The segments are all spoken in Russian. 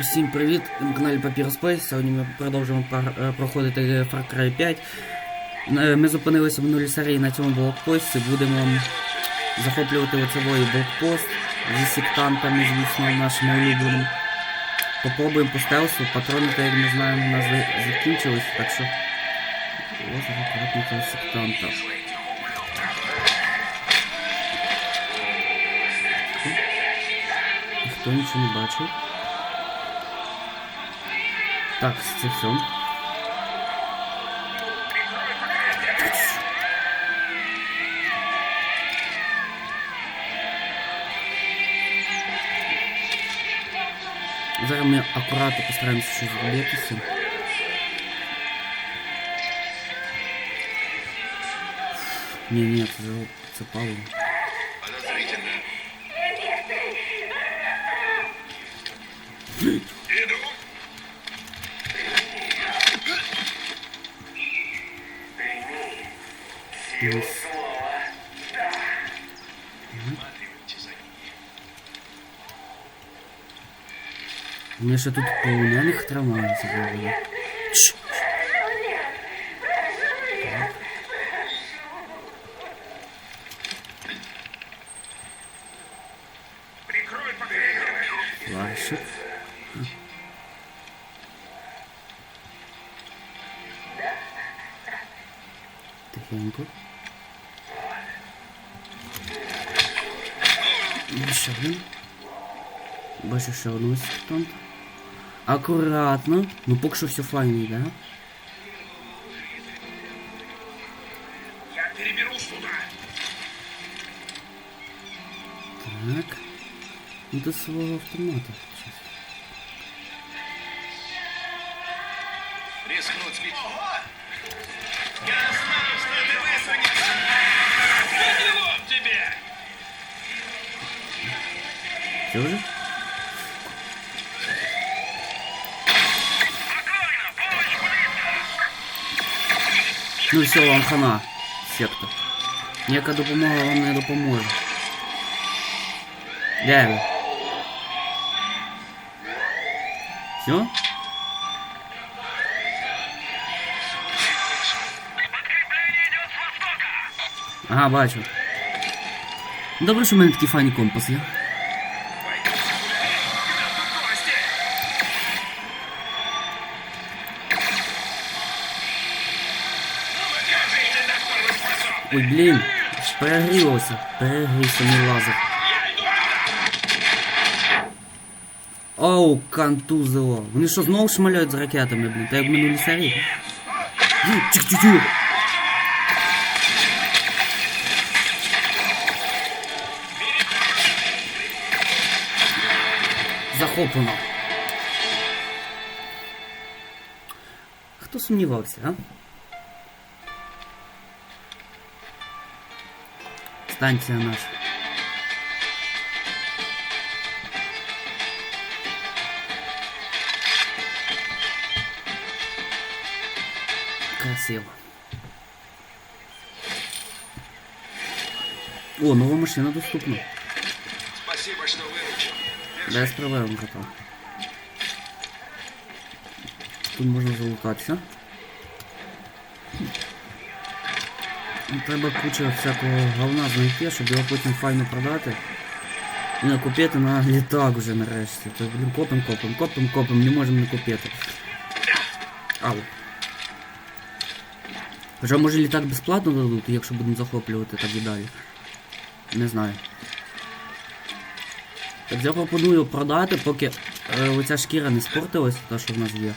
Усім привіт! На каналі Papyrus Space. Сьогодні ми продовжуємо е, проходити Far Cry 5. Е, Ми зупинилися в минулій серії на цьому блокпості. Будемо захоплювати оцевий блокпост зі сектантами, звісно, нашим улюбленим. Попробуємо по стелсу. Патрони, так як ми знаємо, у нас закінчились, так що. Ось цього сектанта. Ніхто нічого не бачив. Так, це все. Зараз ми акуратно постараємося щось зробитися. Ні, ні, це, за- це Павло. За ним. Вони ще тут. Чш. Прикрой пока Флешик. Тихенько. Бачу ще одного сектанта. Акуратно. Ну поки що все файно йде. Я переберусь туда. Так. Ну до свого автомата. Рискнуть. Ого! Я знал, что ты высунешься. Подняло тебе! Все вже? Ну все, вам хана, секта. Ніяка допомога вам не допоможе. Де ви? Все? Ага, бачу. Добре, що в мене такий файний компас. Ой, блін, ж перегрілося. Перегрівся мій лазер. Я иду туда. Оу, контузило. Вони що, знову шмаляють з ракетами, блін? Та як в минулій серії. Ю, Чик-чик-чик. Захоплено. Хто сумнівався, а? Станція наша. Красиво. О, нова машина доступна. Спасибо, что выручил. Без проблем, братан. Тут можна залутатися. Ну, Треба куча всякого говна знайти, щоб його потім файно продати. І накупити на літак вже нарешті. То, блін, копим, копим, копим, копим, не можемо не купити. Ау. Хоча може літак безплатно дадуть, якщо будемо захоплювати так і далі. Не знаю. Так я пропоную продати, поки е, оця шкіра не спортилась, та що в нас є.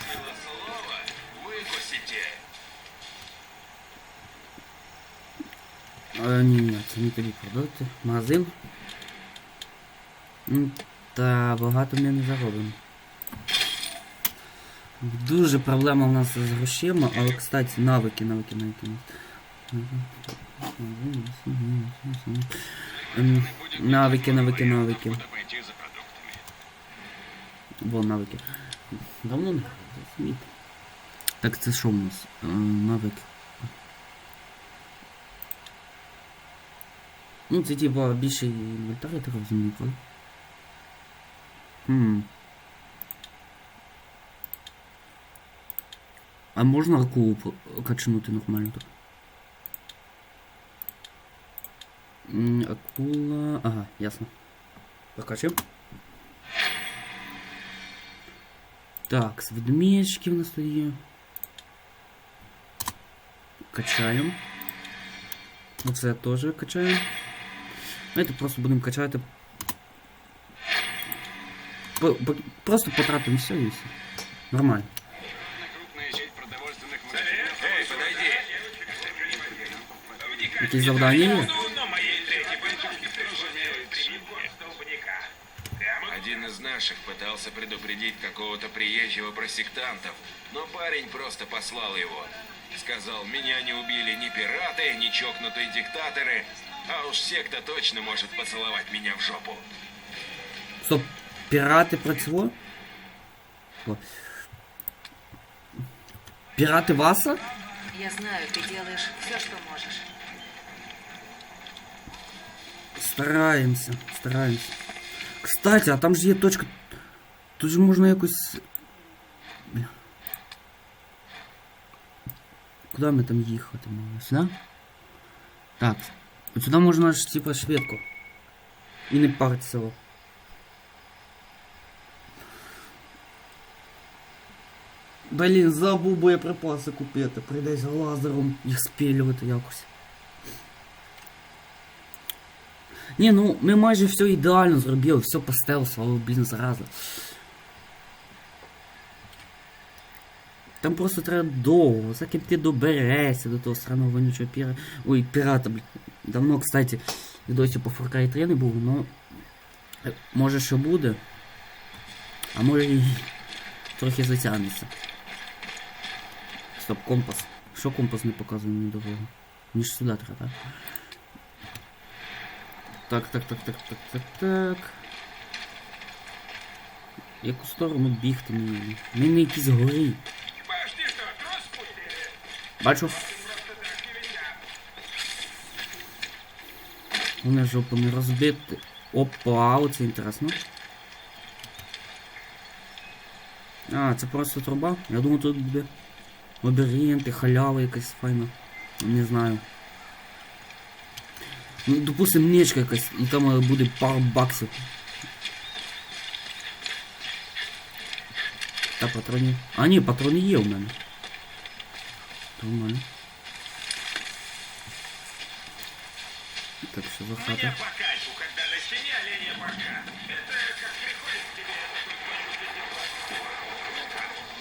Е, ні, це не тоді продати. Магазин. Та багато ми не заробимо. Дуже проблема в нас з грошима, але, кстати, навики, навики, навики. Ем, Навики, навики, навики. Вон навики. Давно не. Так це що у нас? Е, Ну, це типа більше інвентар, я так розумію, так? Хм. А можна арку качнути нормально так? Акула... Ага, ясно. Прокачив. Так, с ведмечки у нас тут є. Качаємо. Оце тоже качаем. Давайте просто будемо качати. По- по- Просто потратимо все і все. Нормально. Крупная сеть продовольственных Эй, подойди. Якісь завдання є? Ну, моей третьей бандюки столбняка. Прямо Один из наших пытался предупредить какого-то приезжего про сектантов, но парень просто послал его. Сказал, меня не убили ни пираты, ни чокнутые диктаторы, а уж секта точно может поцеловать меня в жопу. Стоп, пірати про цього? О. Пірати Васа? Я знаю, ты делаешь все, что можешь. Стараємося, стараємося. Кстати, а там же є точка. Тут же можна якось. Бля. Куди ми там їхати мали? Сюди? Так. От сюди можна ж типа швидко. І не парить село. Блін, забув боєприпаси купити. Прийдеться лазером їх спілювати якось. Ні, ну ми майже все ідеально зробили, все по стелсу, але, блін, зараза. Там просто треба довго, за ким ти доберешся до того странного вонючого піра. Ой, пірата, блін. Давно, кстати, відосів по Far Cry 3 не було, но е, може що буде. А може і трохи затягнеться. Стоп, компас. Що компас не показує мені дорогу? Мені ж сюди треба, так? Так, так, так, так, так, так, так. Яку сторону бігти мені? Что, трос спустили? Бачу, вони жопу не розбити. Опа, оце інтересно. А, це просто труба? Я думаю, тут буде лабіринти, халява якась файна. Не знаю. Ну, допустим, нічка якась, і там е, буде пару баксів. Та патронів. А ні, патрони є у мене. Нормально.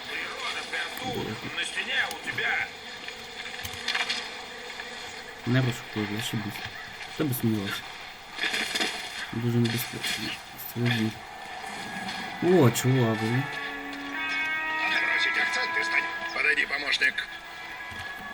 Природа прям тут, на стене у тебя. Не розшукую, я ще більше. Це би сумнівався. Дуже небезпечно. Свої. О, чувак, блін. Отбросить акцент и стань. Подойди, помощник.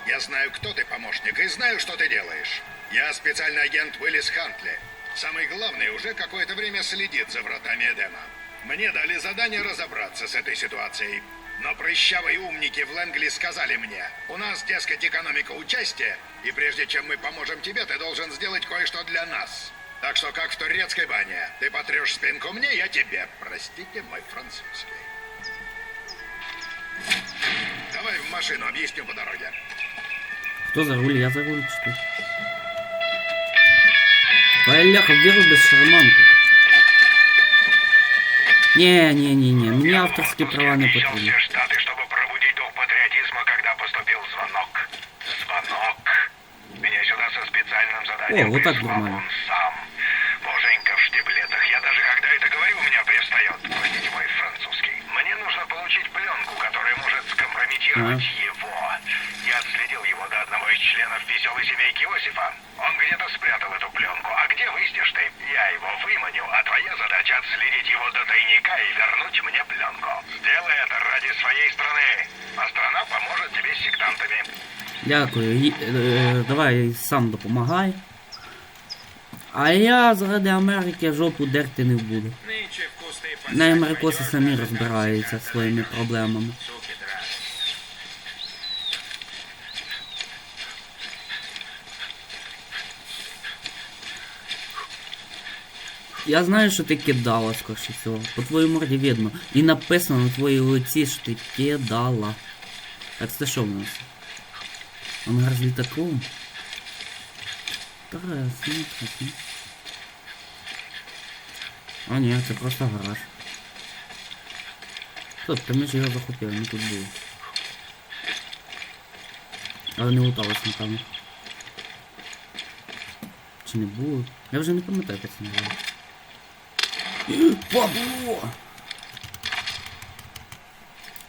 Я знаю, кто ты, помощник, и знаю, что ты делаешь. Я специальный агент Уиллис Хантли. Самый главный уже какое-то время следит за вратами Эдема. Мне дали задание разобраться с этой ситуацией. Но прыщавые умники в Лэнгли сказали мне, у нас, дескать, экономика участия, и прежде чем мы поможем тебе, ты должен сделать кое-что для нас. Так что, как в турецкой бане, ты потрешь спинку мне, я тебе. Простите мой французский. Давай в машину, объясню по дороге. Хто за руль? Я за руль чи ти? Бляха, вируби шарманку. Не, не, не, не, мені авторські права не потрібні. все штаты, чтобы пробудить дух патриотизма, когда поступил звонок. Звонок. Меня сюда со специальным заданием О, вот так прислал нормально. он сам. Боженька в штиблетах. Я даже когда это говорю, у меня привстает. Простите мой французский. Мне нужно получить пленку, которая может скомпрометировать его. членов веселой семейки Иосифа. Он где-то спрятал эту пленку. А где выяснишь ты? Я его выманю, а твоя задача отследить его до тайника и вернуть мне пленку. Сделай это ради своей страны. А страна поможет тебе с сектантами. Дякую. Ї- е, давай сам допомагай. А я заради Америки жопу дерти не буду. Нынче в кусты На америкоси самі розбираються зі своїми проблемами. Я знаю, що ти кидала, скоріше всього. По твоїй морді видно. І написано на твоїй лиці, що ти кидала. Так, це що в нас? Ангар з літаком. Тарас, ну. А ні, це просто гараж. Стоп, та ми ж його захопили, ми тут були. Але не луталось, напевно. Чи не було? Я вже не пам'ятаю, як це називається. Бабло!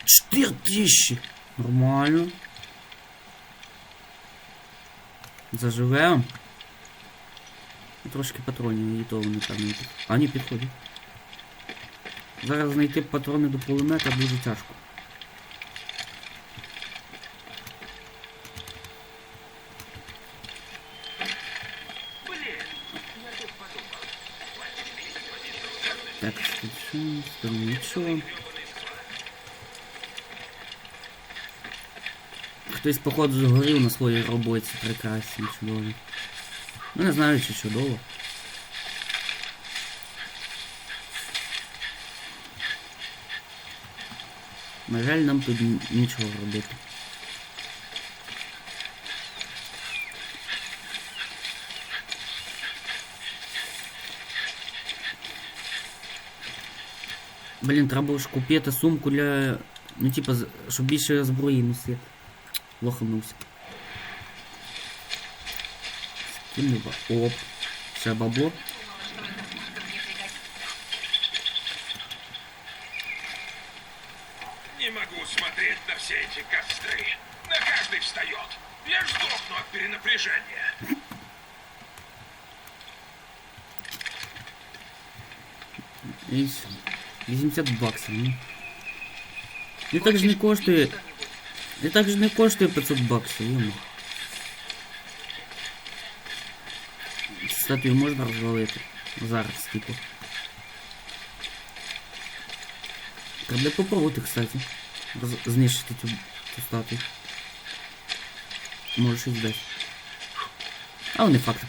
4 тисячі! Нормально. Заживем. Трошки патронів і то вони там не під... А, ні, підходять. Зараз знайти патрони до пулемета дуже тяжко. Так, що, там нічого. Хтось, походу, згорів на своїй роботі прекрасно, чудово. Ну, не знаю, чи чудово. На жаль, нам тут нічого робити. Блін, треба ж купити сумку для. Ну, типа, з- щоб більше зброї носити. Лоханувся. Скинула. Оп. Ще бабло. Не могу смотреть на все эти костры. На каждый встает. Я ж сдохну от перенапряжения. І все. 80 баксів, ну. І так ж не коштує. І так же не коштує 500 баксів, йому. Статую можна розвалити? Зараз, типу. Треба попробувати, кстати. Роз... Знищити цю, цю статую. Може щось дасть. Але не факт.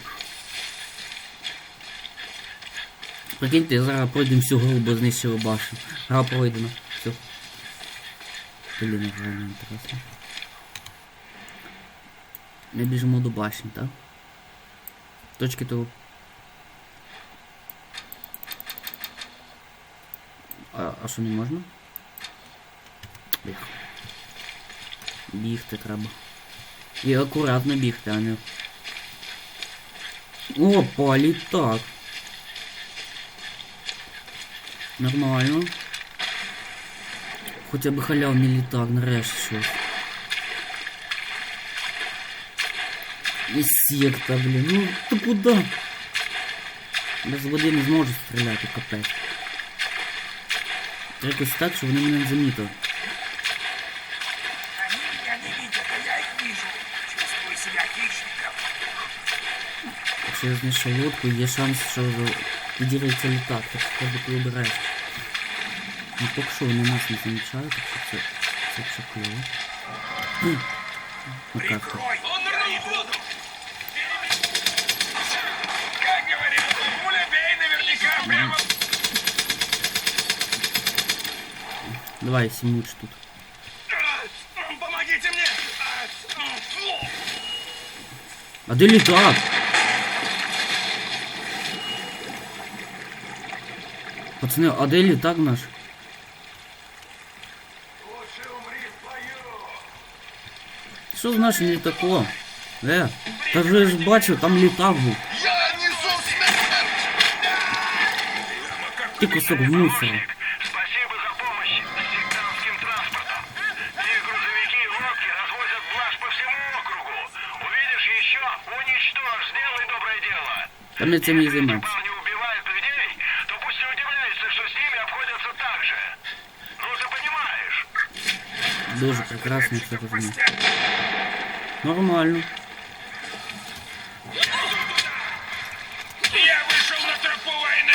Прикиньте, зараз пройдемо всю гру, бо знищили башню. Гра пройдена. Все. Блін, реально інтересно. Ми біжимо до башні, так? Точки того. А, а що не можна? Біг. Бігти треба. І акуратно бігти, а не. Опа, літак. Нормально. Хоча б халявний літак, нарешті щось. І секта, блін. Ну ти куди? Без води не зможу стріляти, капець. Треба Якось так, щоб вони мене не замітили. Якщо я знайшов лодку, є шанс, що підірветься літак, так що треба ти обираєш. Ну поки що вони нас не замічають, так що це, це все клево. Хм. Ну как то Он нырнул в воду. Как говорил, пуля бей наверняка прямо Давай, сімуч тут. А, Помогите мне! А, фу. А де літак? Пацани, а де літак наш? Що з нашим літаком? Е, та вже ж бачив, там літак був. Я несу смерть! Ти кусок мусора. Спасибо за помощь с сектантским транспортом. Те грузовики и лодки развозят блажь по всему округу. Увидишь еще, уничтожь, сделай доброе дело. Та ми цим і Дуже прекрасно. Нормально. Я вышел на тропу войны!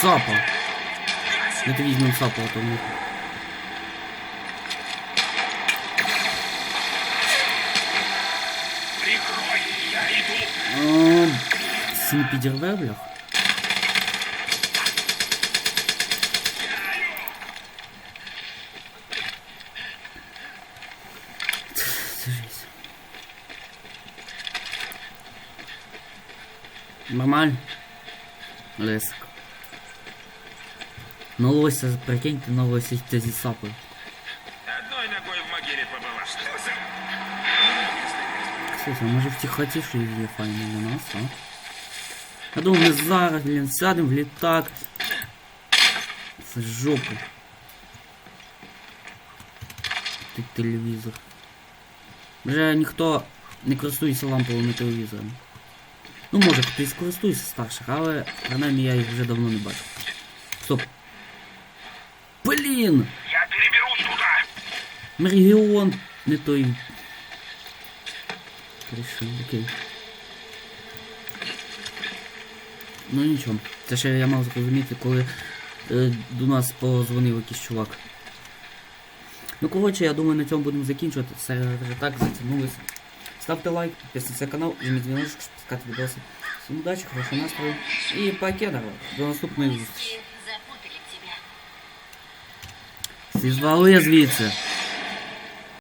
Сапа. Это візьмемо сапа, а то. Прикрой, я иду! С не Лесик. Ну лося, прикиньте, на лося це зі сапою. Одной ногой в могиле побыла. Что за... Слухай, а може в тихотіше є файно для нас, а? Я думаю, ми зараз, блін, сядемо в літак. Це жопу. Ти телевізор. Вже ніхто не користується ламповими телевізорами. Ну, може, хтось користується старших, але принаймні я їх вже давно не бачу. Стоп. Блін! Я переберусь туда. Регіон не той. Рішив, окей. Ну нічого. Це ще я мав зрозуміти, коли е, до нас позвонив якийсь чувак. Ну коротше, я думаю, на цьому будемо закінчувати. Все вже так затягнулося. Ставте лайк, підписуйтесь на канал, жміть дзвіночок, щоб пускати відоси. Всім удачі, хорошого настрою і покедова. До наступної зустрічі. Запутали тебя. Всі звали звідси.